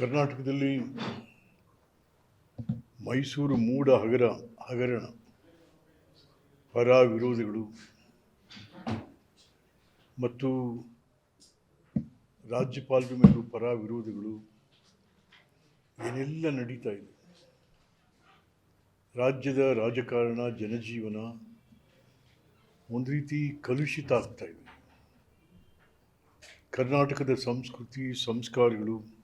ಕರ್ನಾಟಕದಲ್ಲಿ ಮೈಸೂರು ಮೂಡ ಹಗರ, ಹಗರಣ ಪರ ವಿರೋಧಿಗಳು ಮತ್ತು ರಾಜ್ಯಪಾಲರ ಮೇಲೂ ಪರ ವಿರೋಧಿಗಳು ಏನೆಲ್ಲ ನಡೀತಾ ಇದೆ. ರಾಜ್ಯದ ರಾಜಕಾರಣ, ಜನಜೀವನ ಒಂದು ರೀತಿ ಕಲುಷಿತ ಆಗ್ತಾ ಇದೆ. ಕರ್ನಾಟಕದ ಸಂಸ್ಕೃತಿ, ಸಂಸ್ಕಾರಗಳು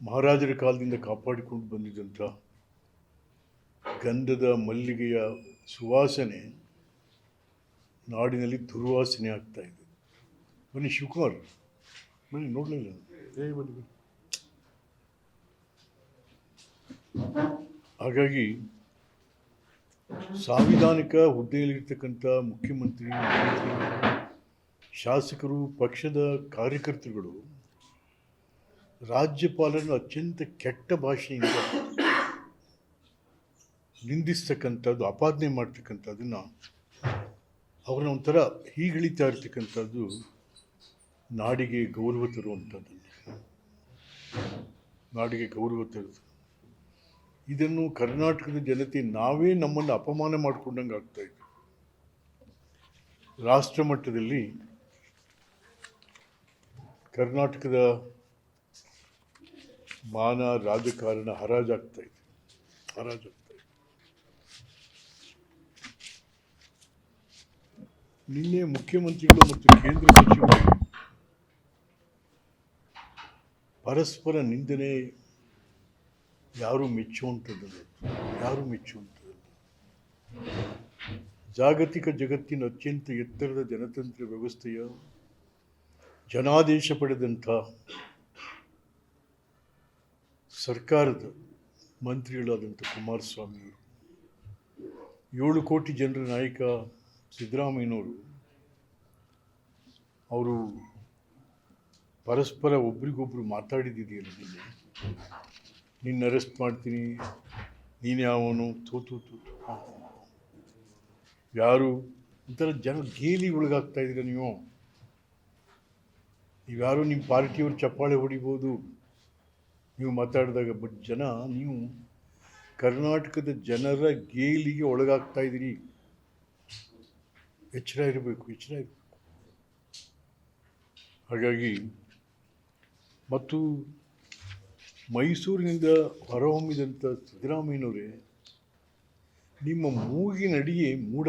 ಮಹಾರಾಜರ ಕಾಲದಿಂದ ಕಾಪಾಡಿಕೊಂಡು ಬಂದಿದ್ದಂಥ ಗಂಧದ ಮಲ್ಲಿಗೆಯ ಸುವಾಸನೆ ನಾಡಿನಲ್ಲಿ ದುರ್ವಾಸನೆ ಆಗ್ತಾ ಇದೆ. ಬನ್ನಿ ಶಿವಕುಮಾರ್, ಬನ್ನಿ ನೋಡಲಿಲ್ಲ ಬನ್ನಿ. ಹಾಗಾಗಿ ಸಾಂವಿಧಾನಿಕ ಹುದ್ದೆಯಲ್ಲಿರ್ತಕ್ಕಂಥ ಮುಖ್ಯಮಂತ್ರಿ, ಶಾಸಕರು, ಪಕ್ಷದ ಕಾರ್ಯಕರ್ತರುಗಳು ರಾಜ್ಯಪಾಲರನ್ನು ಅತ್ಯಂತ ಕೆಟ್ಟ ಭಾಷೆಯಿಂದ ನಿಂದಿಸ್ತಕ್ಕಂಥದ್ದು, ಆಪಾದನೆ ಮಾಡ್ತಕ್ಕಂಥದ್ದನ್ನು ಅವ್ರನ್ನ ಒಂಥರ ಹೀಗಿಳಿತಾ ಇರ್ತಕ್ಕಂಥದ್ದು ನಾಡಿಗೆ ಗೌರವ ತರುವಂಥದ್ದನ್ನು. ನಾಡಿಗೆ ಗೌರವ ತರುವುದು ಇದನ್ನು ಕರ್ನಾಟಕದ ಜನತೆ ನಾವೇ ನಮ್ಮನ್ನು ಅಪಮಾನ ಮಾಡಿಕೊಂಡಂಗೆ ಆಗ್ತಾ ಇದೆ. ರಾಷ್ಟ್ರ ಮಟ್ಟದಲ್ಲಿ ಕರ್ನಾಟಕದ ಮಾನ ರಾಜಕಾರಣ ಹರಾಜಾಗ್ತಾ ಇದೆ. ಹರಾಜಾಗ್ತಾ ಇದೆ. ನಿನ್ನೆ ಮುಖ್ಯಮಂತ್ರಿಗಳು ಮತ್ತು ಕೇಂದ್ರ ಸಚಿವರು ಪರಸ್ಪರ ನಿಂದನೆ ಯಾರು ಮೆಚ್ಚುವಂಥದ್ದಲ್ಲ? ಯಾರು ಮೆಚ್ಚುವಂಥದ್ದಲ್ಲ? ಜಾಗತಿಕ ಜಗತ್ತಿನ ಅತ್ಯಂತ ಎತ್ತರದ ಜನತಂತ್ರ ವ್ಯವಸ್ಥೆಯ ಜನಾದೇಶ ಪಡೆದಂಥ ಸರ್ಕಾರದ ಮಂತ್ರಿಗಳಾದಂಥ ಕುಮಾರಸ್ವಾಮಿ ಏಳು ಕೋಟಿ ಜನರ ನಾಯಕ ಸಿದ್ದರಾಮಯ್ಯನವರು, ಅವರು ಪರಸ್ಪರ ಒಬ್ರಿಗೊಬ್ರು ಮಾತಾಡಿದ್ದೀರಿ ನಿನ್ನೆ ಅರೆಸ್ಟ್ ಮಾಡ್ತೀನಿ, ನೀನು ಯಾವನು ತೂತು ತೂತು ಯಾರು? ಒಂಥರ ಜನ ಗೇಲಿ ಒಳಗಾಗ್ತಾ ಇದ್ದೀರ ನೀವು? ನೀವ್ಯಾರು ನಿಮ್ಮ ಪಾರ್ಟಿಯವರು ಚಪ್ಪಾಳೆ ಹೊಡಿಬೋದು. ನೀವು ಮಾತಾಡಿದಾಗ ಬಟ್ ಜನ, ನೀವು ಕರ್ನಾಟಕದ ಜನರ ಗೇಲಿಗೆ ಒಳಗಾಗ್ತಾ ಇದ್ದೀರಿ. ಎಚ್ಚರ ಇರಬೇಕು ಎಚ್ಚರ ಇರಬೇಕು. ಹಾಗಾಗಿ ಮತ್ತು ಮೈಸೂರಿನಿಂದ ಹೊರಹೊಮ್ಮಿದಂಥ ಸಿದ್ದರಾಮಯ್ಯನವರೇ, ನಿಮ್ಮ ಮೂಗಿನಡಿಗೆ ಮೂಡ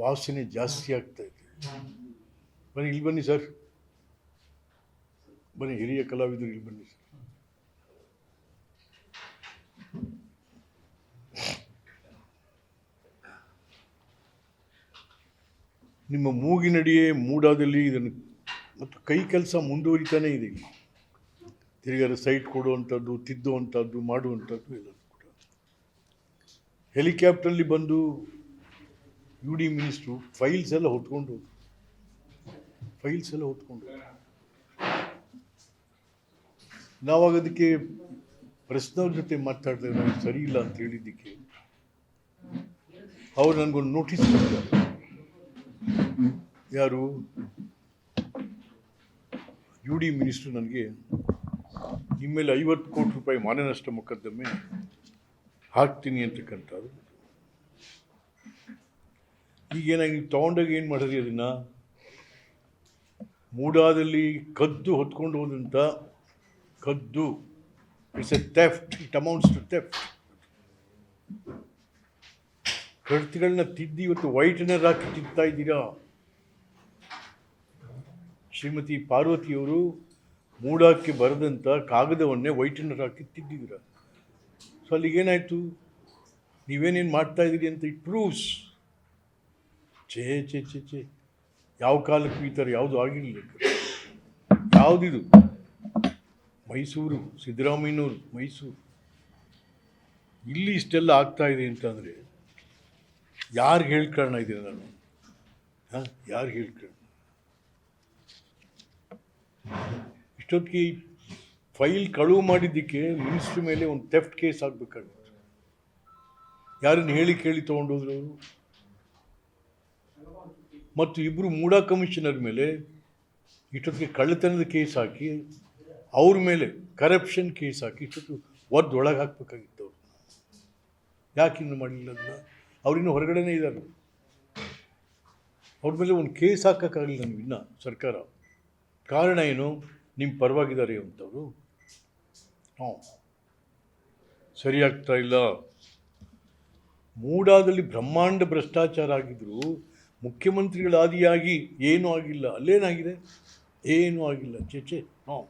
ವಾಸನೆ ಜಾಸ್ತಿ ಆಗ್ತಾ ಇದೆ. ಬನ್ನಿ, ಇಲ್ಲಿ ಬನ್ನಿ ಸರ್. ಬನ್ನಿ, ಹಿರಿಯ ಕಲಾವಿದರು, ಇಲ್ಲಿ ಬನ್ನಿ ಸರ್. ನಿಮ್ಮ ಮೂಗಿನಡಿಯೇ ಮೂಡಾದಲ್ಲಿ ಇದನ್ನು ಮತ್ತು ಕೈ ಕೆಲಸ ಮುಂದುವರಿತಾನೇ ಇದೆ. ತಿರುಗಾರ ಸೈಟ್ ಕೊಡುವಂಥದ್ದು, ತಿದ್ದುವಂಥದ್ದು, ಮಾಡುವಂಥದ್ದು ಎಲ್ಲ ಕೂಡ ಹೆಲಿಕಾಪ್ಟ್ರಲ್ಲಿ ಬಂದು ಯು ಡಿ ಮಿನಿಸ್ಟ್ರು ಫೈಲ್ಸ್ ಎಲ್ಲ ಹೊತ್ಕೊಂಡು ಫೈಲ್ಸ್ ಎಲ್ಲ ಹೊತ್ಕೊಂಡು. ನಾವಾಗ ಅದಕ್ಕೆ ಪ್ರಶ್ನವ್ರ ಜೊತೆ ಮಾತಾಡಿದ್ರೆ ನನಗೆ ಸರಿ ಇಲ್ಲ ಅಂತ ಹೇಳಿದ್ದಕ್ಕೆ ಅವ್ರು ನನಗೊಂದು ನೋಟಿಸ್ ಕೊಡ್ತಾರೆ ಯಾರು? ಯು ಡಿ ಮಿನಿಸ್ಟ್ರು ನನಗೆ ನಿಮ್ಮ ಮೇಲೆ ಐವತ್ತು ಕೋಟಿ ರೂಪಾಯಿ ಮಾನನಷ್ಟ ಮೊಕದ್ದಮೆ ಹಾಕ್ತೀನಿ ಅಂತಕ್ಕಂಥದ್ದು. ಈಗೇನಾಗಿ ನೀವು ತೊಗೊಂಡಾಗ ಏನು ಮಾಡಿದ್ರಿ ಅದನ್ನು? ಮೂಡಾದಲ್ಲಿ ಕದ್ದು ಹೊತ್ಕೊಂಡು ಹೋದಂಥ ಕದ್ದು. It's a theft it amounts to theft ಕಡ್ತಿಗಳನ್ನ ತಿದ್ದಿ ಇವತ್ತು ವೈಟ್ನರ್ ಹಾಕಿ ತಿಂತಾ ಇದ್ದೀರಾ? ಶ್ರೀಮತಿ ಪಾರ್ವತಿಯವರು ಮೂಡಕ್ಕೆ ಬರೆದಂಥ ಕಾಗದವನ್ನೇ ವೈಟ್ನರ್ ಹಾಕಿ ತಿದ್ದಿದ್ದೀರ ಸೊ ಅಲ್ಲಿಗೇನಾಯಿತು? ನೀವೇನೇನು ಮಾಡ್ತಾ ಇದ್ದೀರಿ ಅಂತ ಇಟ್ ಪ್ರೂವ್ಸ್. ಛೇ ಛೇ ಛೇ ಛೇ. ಯಾವ ಕಾಲಕ್ಕೂ ಈ ಥರ ಯಾವುದು ಆಗಿರಲಿಲ್ಲ ಯಾವುದಿದು? ಮೈಸೂರು, ಸಿದ್ದರಾಮಯ್ಯನವರು, ಮೈಸೂರು. ಇಲ್ಲಿ ಇಷ್ಟೆಲ್ಲ ಆಗ್ತಾ ಇದೆ ಅಂತಂದರೆ ಯಾರು ಹೇಳ್ಕೊಳ್ಳೋಣ ಇದ್ದೀನಿ ನಾನು? ಹಾಂ? ಯಾರು ಹೇಳ್ಕೊಳ್ಳೋಣ ಇಷ್ಟೊತ್ತಿಗೆ ಫೈಲ್ ಕಳುವು ಮಾಡಿದ್ದಕ್ಕೆ ಮಿನಿಸ್ಟ್ರಿ ಮೇಲೆ ಒಂದು ಥೆಫ್ಟ್ ಕೇಸ್ ಆಗಬೇಕಾಗಿತ್ತು. ಯಾರನ್ನು ಹೇಳಿ ಕೇಳಿ ತೊಗೊಂಡೋದ್ರು ಅವರು? ಮತ್ತು ಇಬ್ಬರು ಮೂಡಾ ಕಮಿಷನರ್ ಮೇಲೆ ಇಷ್ಟೊತ್ತಿಗೆ ಕಳ್ಳತನದ ಕೇಸ್ ಹಾಕಿ, ಅವ್ರ ಮೇಲೆ ಕರಪ್ಷನ್ ಕೇಸ್ ಹಾಕಿ ಇಷ್ಟೊತ್ತು ಒದ್ದು ಒಳಗೆ ಹಾಕ್ಬೇಕಾಗಿತ್ತು ಅವ್ರು. ಯಾಕೆ ಇನ್ನು ಮಾಡಲಿಲ್ಲ ಅದನ್ನ? ಅವ್ರಿನ್ನೂ ಹೊರಗಡೆನೇ ಇದ್ದಾರೆ. ಅವ್ರ ಮೇಲೆ ಒಂದು ಕೇಸ್ ಹಾಕೋಕ್ಕಾಗಲಿಲ್ಲ ನಾವು ಇನ್ನೂ ಸರ್ಕಾರ. ಕಾರಣ ಏನು? ನಿಮ್ಮ ಪರವಾಗಿದ್ದಾರೆ ಅಂತವರು. ಹ್ಞೂ. ಸರಿಯಾಗ್ತಾ ಇಲ್ಲ. ಮೂಡಾದಲ್ಲಿ ಬ್ರಹ್ಮಾಂಡ ಭ್ರಷ್ಟಾಚಾರ ಆಗಿದ್ರು ಮುಖ್ಯಮಂತ್ರಿಗಳಾದಿಯಾಗಿ ಏನೂ ಆಗಿಲ್ಲ. ಅಲ್ಲೇನಾಗಿದೆ? ಏನೂ ಆಗಿಲ್ಲ. ಚೇಚೆ ಹ್ಞೂ.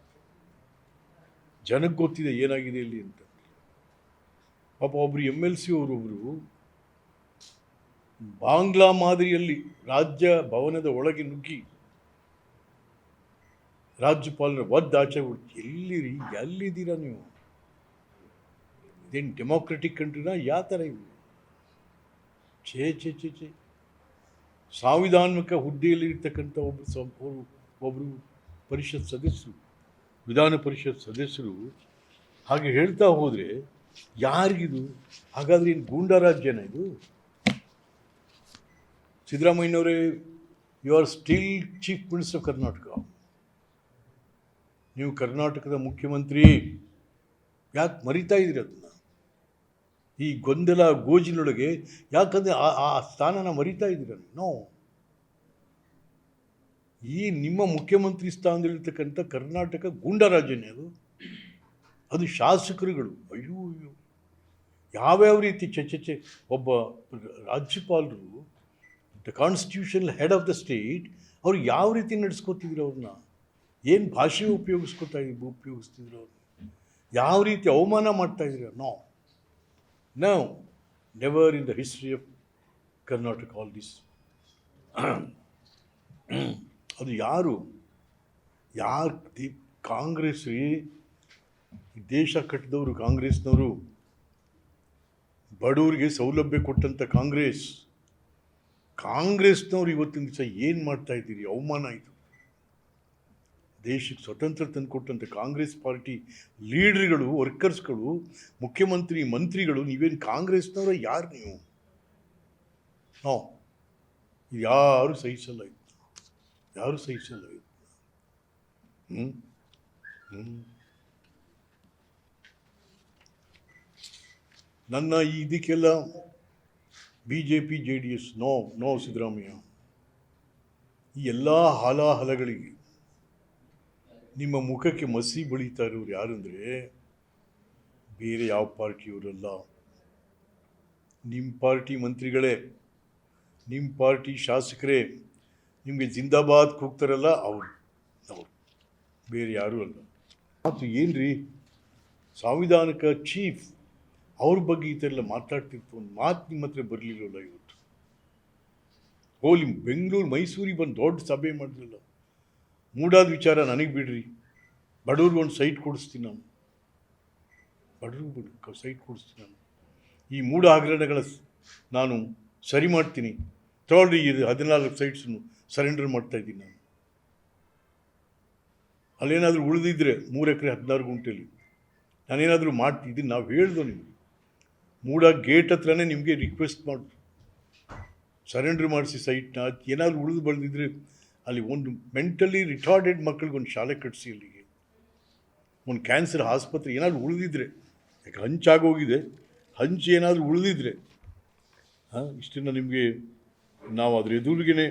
ಜನಕ್ಕೆ ಗೊತ್ತಿದೆ ಏನಾಗಿದೆ ಇಲ್ಲಿ ಅಂತ. ಪಾಪ ಒಬ್ಬರು ಎಂ ಎಲ್ ಸಿ ಅವರೊಬ್ಬರು ಬಾಂಗ್ಲಾ ಮಾದರಿಯಲ್ಲಿ ರಾಜ್ಯ ಭವನದ ಒಳಗೆ ನುಗ್ಗಿ ರಾಜ್ಯಪಾಲರ ಒದ್ದು ಆಚೆ ಬಿಡ್ತು ಎಲ್ಲಿರಿ, ಎಲ್ಲಿದ್ದೀರಾ ನೀವು? ಇದೇನು ಡೆಮೋಕ್ರೆಟಿಕ್ ಕಂಟ್ರಿನ ಯಾವ ಥರ ಇವು ಛೇ ಛೇ ಛೇ ಛೇ. ಸಾಂವಿಧಾನಿಕ ಹುದ್ದೆಯಲ್ಲಿರ್ತಕ್ಕಂಥ ಒಬ್ಬರು ಸಂಪೂರ್ಣ ಒಬ್ಬರು ಪರಿಷತ್ ಸದಸ್ಯರು, ವಿಧಾನ ಪರಿಷತ್ ಸದಸ್ಯರು ಹಾಗೆ ಹೇಳ್ತಾ ಹೋದರೆ ಯಾರಿಗಿದು? ಹಾಗಾದ್ರೆ ಏನು ಗೂಂಡಾ ರಾಜ್ಯನ ಇದು? ಸಿದ್ದರಾಮಯ್ಯನವರೇ you are still chief minister Karnataka ನೀವು ಕರ್ನಾಟಕದ ಮುಖ್ಯಮಂತ್ರಿ, ಯಾಕೆ ಮರಿತಾ ಇದ್ದೀರಿ ಅದನ್ನು? ಈ ಗೊಂದಲ ಗೋಜಿನೊಳಗೆ ಯಾಕಂದರೆ ಆ ಸ್ಥಾನನ ಮರಿತಾ ಇದ್ದೀರ ನೋ ಈ ನಿಮ್ಮ ಮುಖ್ಯಮಂತ್ರಿ ಸ್ಥಾನದಲ್ಲಿರ್ತಕ್ಕಂಥ ಕರ್ನಾಟಕ ಗೂಂಡರಾಜನೇ ಅದು. ಅದು ಶಾಸಕರುಗಳು. ಅಯ್ಯೋ ಅಯ್ಯೋ. ಯಾವ್ಯಾವ ರೀತಿ ಚಚ್ಚೆ ಒಬ್ಬ ರಾಜ್ಯಪಾಲರು the constitution head of the state ಅವ್ರು ಯಾವ ರೀತಿ ನಡೆಸ್ಕೋತಿದ್ರು ಅವ್ರನ್ನ? ಏನು ಭಾಷೆ ಉಪಯೋಗಿಸ್ಕೊತಾ ಉಪಯೋಗಿಸ್ತಿದ್ರು ಅವ್ರು? ಯಾವ ರೀತಿ ಅವಮಾನ ಮಾಡ್ತಾ ಇದ್ರು ನೋ ನಾವು never in the history of Karnataka all this ಅದು ಯಾರು? ಯಾರು ದಿ ಕಾಂಗ್ರೆಸ್ ರೀ? ದೇಶ ಕಟ್ಟಿದವರು ಕಾಂಗ್ರೆಸ್ನವರು. ಬಡವರಿಗೆ ಸೌಲಭ್ಯ ಕೊಟ್ಟಂಥ ಕಾಂಗ್ರೆಸ್. ಕಾಂಗ್ರೆಸ್ನವ್ರು ಇವತ್ತಿನ ದಿವಸ ಏನು ಮಾಡ್ತಾ ಇದ್ದೀರಿ? ಅವಮಾನ ಇದು ದೇಶಕ್ಕೆ ಸ್ವತಂತ್ರ ತಂದುಕೊಟ್ಟಂಥ ಕಾಂಗ್ರೆಸ್ ಪಾರ್ಟಿ ಲೀಡ್ರ್ಗಳು, ವರ್ಕರ್ಸ್ಗಳು, ಮುಖ್ಯಮಂತ್ರಿ, ಮಂತ್ರಿಗಳು, ನೀವೇನು ಕಾಂಗ್ರೆಸ್ನವರ ಯಾರು ನೀವು? ನೋ. ಯಾರು ಸಹಿಸಲ್ಲ ಯಾರು ಸಹಿಸಲ್ಲ ಹ್ಞೂ ನನ್ನ ಇದಕ್ಕೆಲ್ಲ B J P J D S, no no Siddaramaiah. ಈ ಎಲ್ಲ ಹಾಲಾಹಲಗಳಿಗೆ ನಿಮ್ಮ ಮುಖಕ್ಕೆ ಮಸಿ ಬಳಿತಾ ಇರೋರು ಅಂದರೆ ಬೇರೆ ಯಾವ ಪಾರ್ಟಿಯವರಲ್ಲ ನಿಮ್ಮ ಪಾರ್ಟಿ ಮಂತ್ರಿಗಳೇ ನಿಮ್ಮ ಪಾರ್ಟಿ ಶಾಸಕರೇ, ನಿಮಗೆ ಜಿಂದಾಬಾದ್ ಹೋಗ್ತಾರಲ್ಲ ಅವರು ಅವರು ಬೇರೆ ಯಾರೂ ಅಲ್ಲ. ಮತ್ತು ಏನು ರೀ ಸಂವಿಧಾನಕ ಚೀಫ್ ಅವ್ರ ಬಗ್ಗೆ ಈ ಥರ ಎಲ್ಲ ಮಾತಾಡ್ತಿತ್ತು ಒಂದು ಮಾತು ನಿಮ್ಮ ಹತ್ರ ಬರಲಿಲ್ಲ ಇವತ್ತು? ಹೋಲಿ ಬೆಂಗಳೂರು ಮೈಸೂರಿಗೆ ಬಂದು ದೊಡ್ಡ ಸಭೆ ಮಾಡಿದ್ರಲ್ಲ. ಮೂಡಾದ ವಿಚಾರ ನನಗೆ ಬಿಡ್ರಿ. ಬಡವ್ರಿಗೆ ಒಂದು ಸೈಟ್ ಕೊಡಿಸ್ತೀನಿ ನಾನು. ಬಡವ್ರಿಗೆ ಬಿಡು ಸೈಟ್ ಕೊಡಿಸ್ತೀನಿ ನಾನು. ಈ ಮೂಢ ಹಗರಣಗಳ ನಾನು ಸರಿ ಮಾಡ್ತೀನಿ. ತಗೊಳ್ರಿ ಇದು ಹದಿನಾಲ್ಕು ಸೈಟ್ಸನ್ನು ಸರೆಂಡರ್ ಮಾಡ್ತಾ ಇದ್ದೀನಿ ನಾನು. ಅಲ್ಲೇನಾದರೂ ಉಳಿದಿದ್ರೆ ಮೂರು ಎಕರೆ ಹದಿನಾರು ಗುಂಟೆಯಲ್ಲಿ ನಾನೇನಾದರೂ ಮಾಡ್ತಿದ್ದೀನಿ ನಾವು ಹೇಳ್ದೋ ನಿಮಗೆ. ಮೂಡ ಗೇಟ್ ಹತ್ರನೇ ನಿಮಗೆ ರಿಕ್ವೆಸ್ಟ್ ಮಾಡಿ ಸರೆಂಡ್ರ್ ಮಾಡಿಸಿ ಸೈಟ್ನ ಏನಾದರೂ ಉಳಿದು ಬೆಳೆದಿದ್ರೆ ಅಲ್ಲಿ ಒಂದು ಮೆಂಟಲಿ ರಿಟಾರ್ಡೆಡ್ ಮಕ್ಕಳಿಗೆ ಒಂದು ಶಾಲೆ ಕಟ್ಟಿಸಿ ಅಲ್ಲಿಗೆ ಒಂದು ಕ್ಯಾನ್ಸರ್ ಆಸ್ಪತ್ರೆ ಏನಾದರೂ ಉಳಿದಿದ್ರೆ, ಯಾಕೆ ಹಂಚಾಗೋಗಿದೆ ಹಂಚು ಏನಾದರೂ ಉಳಿದಿದ್ರೆ, ಹಾಂ, ಇಷ್ಟನ್ನು ನಿಮಗೆ ನಾವು ಅದ್ರ ಎದುರಿಗೇನೆ,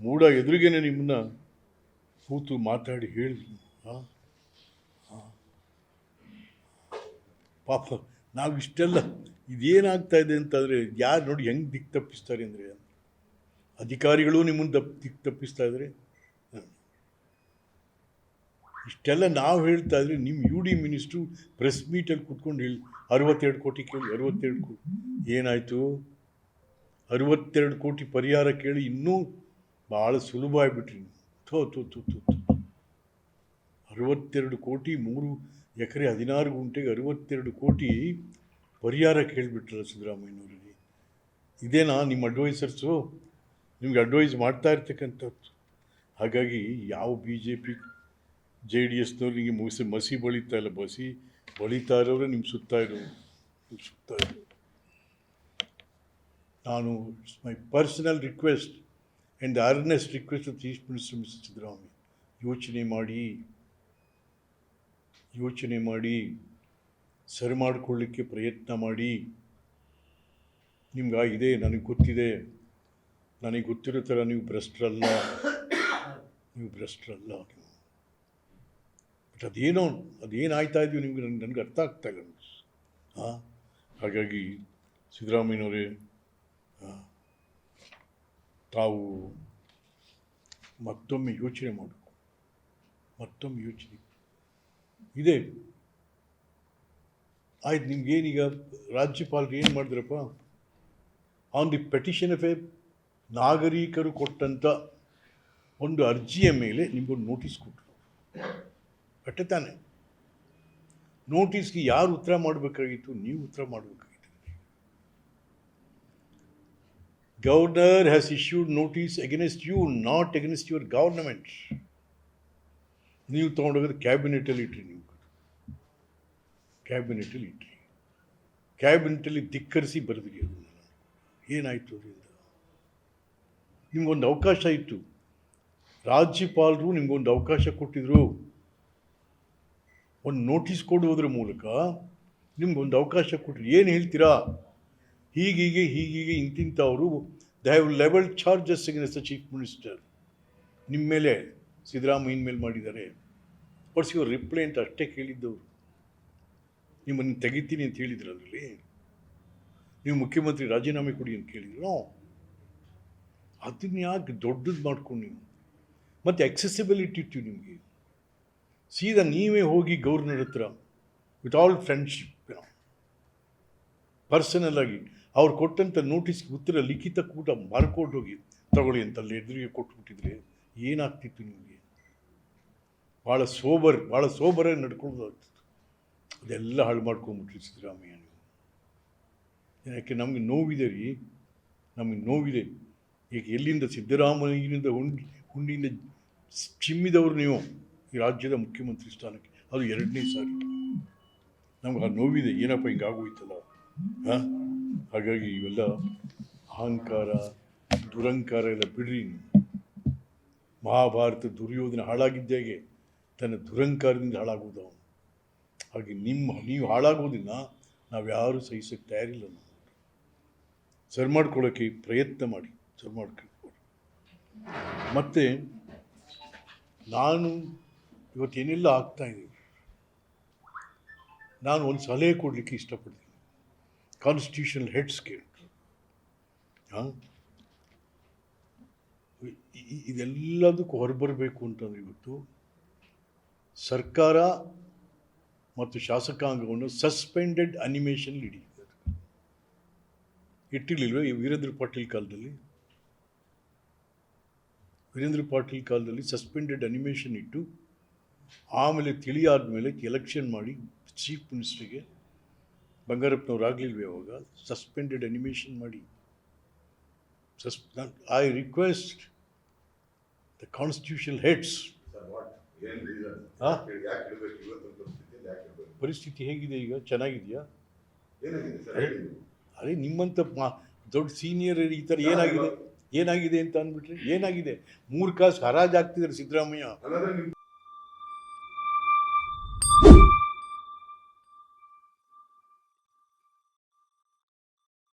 ಮೂಡ ಎದುರಿಗೇನೆ ನಿಮ್ಮನ್ನ ಕೂತು ಮಾತಾಡಿ ಹೇಳಿ. ಹಾಂ ಪಾಪ, ನಾವು ಇಷ್ಟೆಲ್ಲ ಇದೇನಾಗ್ತಾ ಇದೆ ಅಂತಂದರೆ ಯಾರು ನೋಡಿ ಹೆಂಗೆ ದಿಕ್ಕು ತಪ್ಪಿಸ್ತಾರೆ ಅಂದರೆ ಅಧಿಕಾರಿಗಳು ನಿಮ್ಮನ್ನು ತಪ್ಪು ತಪ್ಪಿಸ್ತಾ ಇದ್ದಾರೆ ಇಷ್ಟೆಲ್ಲ ನಾವು ಹೇಳ್ತಾ ಇದ್ರೆ ನಿಮ್ಮ ಯು ಡಿ ಮಿನಿಸ್ಟ್ರು ಪ್ರೆಸ್ ಮೀಟಲ್ಲಿ ಕೂತ್ಕೊಂಡು ಹೇಳಿ, ಅರವತ್ತೆರಡು ಕೋಟಿ ಕೇಳಿ, ಅರವತ್ತೆರಡು ಕೋಟಿ ಏನಾಯಿತು? ಅರವತ್ತೆರಡು ಕೋಟಿ ಪರಿಹಾರ ಕೇಳಿ ಇನ್ನೂ ಭಾಳ ಸುಲಭ ಆಗಿಬಿಟ್ರಿ. ಥೋ ಥೋ ಥೋ ಥೋ ಅರವತ್ತೆರಡು ಕೋಟಿ ಮೂರು ಎಕರೆ ಹದಿನಾರು ಗುಂಟೆಗೆ ಅರವತ್ತೆರಡು ಕೋಟಿ ಪರಿಹಾರ ಕೇಳಿಬಿಟ್ರಲ್ಲ ಸಿದ್ದರಾಮಯ್ಯನವರಿಗೆ. ಇದೇನಾ ನಿಮ್ಮ ಅಡ್ವೈಸರ್ಸು ನಿಮ್ಗೆ ಅಡ್ವೈಸ್ ಮಾಡ್ತಾ ಇರ್ತಕ್ಕಂಥದ್ದು. ಹಾಗಾಗಿ ಯಾವ B J P J D ಎಸ್ನವ್ರಿಗೆ ಮುಗಿಸಿ ಮಸಿ ಬಳಿತಾ ಇಲ್ಲ, ಬಸಿ ಬಳಿತಾ ಇರೋರು ನಿಮ್ಮ ಸುತ್ತ ಇರೋರು ನಿಮ್ಮ ಸುತ್ತ ಇರೋರು ನಾನು my personal request and earnest request of chief minister mister Siddaramaiah ಯೋಚನೆ ಮಾಡಿ ಯೋಚನೆ ಮಾಡಿ, ಸರಿ ಮಾಡಿಕೊಳ್ಳಿಕ್ಕೆ ಪ್ರಯತ್ನ ಮಾಡಿ. ನಿಮ್ಗೆ ಇದೆ, ನನಗೆ ಗೊತ್ತಿದೆ. ನನಗೆ ಗೊತ್ತಿರೋ ನೀವು ಭ್ರಷ್ಟರಲ್ಲ. ನೀವು ಭ್ರಷ್ಟರಲ್ಲ. ಬಟ್ ಅದೇನೋ, ಅದೇನಾಯ್ತಾ ಇದೆಯೋ ನಿಮಗೆ, ನನಗೆ ನನಗೆ ಅರ್ಥ ಆಗ್ತಾ ಇಲ್ಲ. ಹಾಂ ಹಾಗಾಗಿ ಸಿದ್ದರಾಮಯ್ಯನವರೇ ತಾವು ಮತ್ತೊಮ್ಮೆ ಯೋಚನೆ ಮಾಡು ಮತ್ತೊಮ್ಮೆ ಯೋಚನೆ. ಇದೆ. ಆಯ್ತು, ನಿಮ್ಗೇನೀಗ ರಾಜ್ಯಪಾಲರು ಏನು ಮಾಡಿದ್ರಪ್ಪ? On the petition of a ನಾಗರಿಕರು ಕೊಟ್ಟಂಥ ಒಂದು ಅರ್ಜಿಯ ಮೇಲೆ ನಿಮಗೊಂದು ನೋಟಿಸ್ ಕೊಟ್ಟರು ಅಟ್ಟೆ ತಾನೆ. ನೋಟಿಸ್ಗೆ ಯಾರು ಉತ್ತರ ಮಾಡಬೇಕಾಗಿತ್ತು, ನೀವು ಉತ್ತರ ಮಾಡಬೇಕಾಗಿತ್ತು. Governor has issued notice against you not against your government ನೀವು ತೊಗೊಂಡೋಗೋದು ಕ್ಯಾಬಿನೆಟಲ್ಲಿ ಇಟ್ರಿ ನೀವು. ಕ್ಯಾಬಿನೆಟಲ್ಲಿ ಇಟ್ರಿ. ಕ್ಯಾಬಿನೆಟಲ್ಲಿ ಧಿಕ್ಕರಿಸಿ ಬರೆದಿರಿ ಅದನ್ನು ಏನಾಯಿತು ಅದರಿಂದ ನಿಮ್ಗೊಂದು ಅವಕಾಶ ಇತ್ತು. ರಾಜ್ಯಪಾಲರು ನಿಮಗೊಂದು ಅವಕಾಶ ಕೊಟ್ಟಿದ್ರು. ಒಂದು ನೋಟಿಸ್ ಕೊಡುವುದರ ಮೂಲಕ ನಿಮಗೊಂದು ಅವಕಾಶ ಕೊಟ್ಟರು ಏನು ಹೇಳ್ತೀರಾ? ಹೀಗೀಗೆ ಹೀಗೀಗೆ ಇಂತಿಂಥವರು they have level charges against the chief minister ನಿಮ್ಮ ಮೇಲೆ ಸಿದ್ದರಾಮಯ್ಯನ ಮೇಲೆ ಮಾಡಿದ್ದಾರೆ. ವಾಟ್ಸ್ ಯುವರ್ ರಿಪ್ಲೈ ಅಂತ ಅಷ್ಟೇ ಕೇಳಿದ್ದವರು. ನಿಮ್ಮನ್ನು ತೆಗಿತೀನಿ ಅಂತ ಹೇಳಿದ್ರು ಅದರಲ್ಲಿ. ನೀವು ಮುಖ್ಯಮಂತ್ರಿ ರಾಜೀನಾಮೆ ಕೊಡಿ ಅಂತ ಕೇಳಿದ್ರು. ಅದನ್ನ ಯಾಕೆ ದೊಡ್ಡದು ಮಾಡ್ಕೊಂಡು ನೀವು? ಮತ್ತು ಎಕ್ಸೆಸಿಬಿಲಿಟಿ ಇಟ್ಟು ನಿಮಗೆ. ಸೀದಾ ನೀವೇ ಹೋಗಿ ಗೌರ್ನರ್ ಹತ್ರ ವಿತ್ ಆಲ್ ಫ್ರೆಂಡ್ಶಿಪ್ ಪರ್ಸನಲ್ ಆಗಿ ಅವ್ರು ಕೊಟ್ಟಂಥ ನೋಟಿಸ್ ಉತ್ತರ ಲಿಖಿತ ಕೂಟ ಮಾರ್ಕೊಂಡು ಹೋಗಿ ತಗೊಳ್ಳಿ ಅಂತ ಅಲ್ಲಿ ಎದುರಿಗೆ ಕೊಟ್ಬಿಟ್ಟಿದ್ರೆ ಏನಾಗ್ತಿತ್ತು ನಿಮಗೆ? ಭಾಳ ಸೋಬರ್ ಭಾಳ ಸೋಬರಾಗಿ ನಡ್ಕೊಳ್ಳೋದಾಗ್ತಿತ್ತು ಅದೆಲ್ಲ ಹಾಳು ಮಾಡ್ಕೊಂಡ್ಬಿಟ್ರಿ ಸಿದ್ದರಾಮಯ್ಯ ನೀವು. ಯಾಕೆ ನಮಗೆ ನೋವಿದೆ ರೀ? ನಮಗೆ ನೋವಿದೆ. ಈಗ ಎಲ್ಲಿಂದ ಸಿದ್ದರಾಮಯ್ಯನಿಂದ ಹುಂಡಿ, ಹುಂಡಿಯಿಂದ ಚಿಮ್ಮಿದವರು ನೀವು ಈ ರಾಜ್ಯದ ಮುಖ್ಯಮಂತ್ರಿ ಸ್ಥಾನಕ್ಕೆ, ಅದು ಎರಡನೇ ಸಾರಿ. ನಮ್ಗೆ ಆ ನೋವಿದೆ, ಏನಪ್ಪ ಹಿಂಗಾಗೋಯ್ತಲ್ಲ ಹಾಂ? ಹಾಗಾಗಿ ಇವೆಲ್ಲ ಅಹಂಕಾರ, ದುರಂಕಾರ ಎಲ್ಲ ಬಿಡ್ರಿ ಮಹಾಭಾರತ ದುರ್ಯೋಧನ ಹಾಳಾಗಿದ್ದಾಗೆ ತನ್ನ ದುರಂಕಾರದಿಂದ ಹಾಳಾಗೋದು ಅವನು. ಹಾಗೆ ನಿಮ್ಮ, ನೀವು ಹಾಳಾಗೋದಿಲ್ಲ ನಾವು ಯಾರೂ ಸಹಿಸೋಕ್ಕೆ ತಯಾರಿಲ್ಲ ನಾವು ಸರಿ ಮಾಡ್ಕೊಳ್ಳೋಕ್ಕೆ ಪ್ರಯತ್ನ ಮಾಡಿ. ಸರಿ ಮಾಡ್ಕೊಂಡು ಮತ್ತು ನಾನು ಇವತ್ತೇನೆಲ್ಲ ಆಗ್ತಾ ಇದೆ ನಾನು ಒಂದು ಸಲಹೆ ಕೊಡಲಿಕ್ಕೆ ಇಷ್ಟಪಡ್ತೀನಿ. ಕಾನ್ಸ್ಟಿಟ್ಯೂಷನಲ್ ಹೆಡ್ಸ್ಗೆ ಹಾಂ? ಇದೆಲ್ಲದಕ್ಕೂ ಹೊರಬರಬೇಕು ಅಂತಂದ್ರೆ ಇವತ್ತು ಸರ್ಕಾರ ಮತ್ತು ಶಾಸಕಾಂಗವನ್ನು ಸಸ್ಪೆಂಡೆಡ್ ಅನಿಮೇಷನ್ ಹಿಡಿದಿದ್ದಾರೆ ಇಟ್ಟಿರಲಿಲ್ವ ವೀರೇಂದ್ರ ಪಾಟೀಲ್ ಕಾಲದಲ್ಲಿ? ವೀರೇಂದ್ರ ಪಾಟೀಲ್ ಕಾಲದಲ್ಲಿ ಸಸ್ಪೆಂಡೆಡ್ ಅನಿಮೇಷನ್ ಇಟ್ಟು ಆಮೇಲೆ ತಿಳಿಯಾದ ಮೇಲೆ ಎಲೆಕ್ಷನ್ ಮಾಡಿ ಚೀಫ್ ಮಿನಿಸ್ಟ್ರಿಗೆ ಬಂಗಾರಪ್ಪನವ್ರು ಆಗಲಿಲ್ವೇ ಅವಾಗ? ಸಸ್ಪೆಂಡೆಡ್ ಅನಿಮೇಷನ್ ಮಾಡಿ. ಸಸ್ I request the constitution heads ಪರಿಸ್ಥಿತಿ ಹೇಗಿದೆ ಈಗ? ಚೆನ್ನಾಗಿದೆಯಾ? ಅದೇ ನಿಮ್ಮಂಥ ಮಾ ದೊಡ್ಡ ಸೀನಿಯರ್ ಈ ಥರ ಏನಾಗಿದೆ? ಏನಾಗಿದೆ ಅಂತ ಅಂದ್ಬಿಟ್ರೆ ಏನಾಗಿದೆ? ಮೂರು ಕಾಸು ಹರಾಜು ಆಗ್ತಿದ್ದಾರೆ ಸಿದ್ದರಾಮಯ್ಯ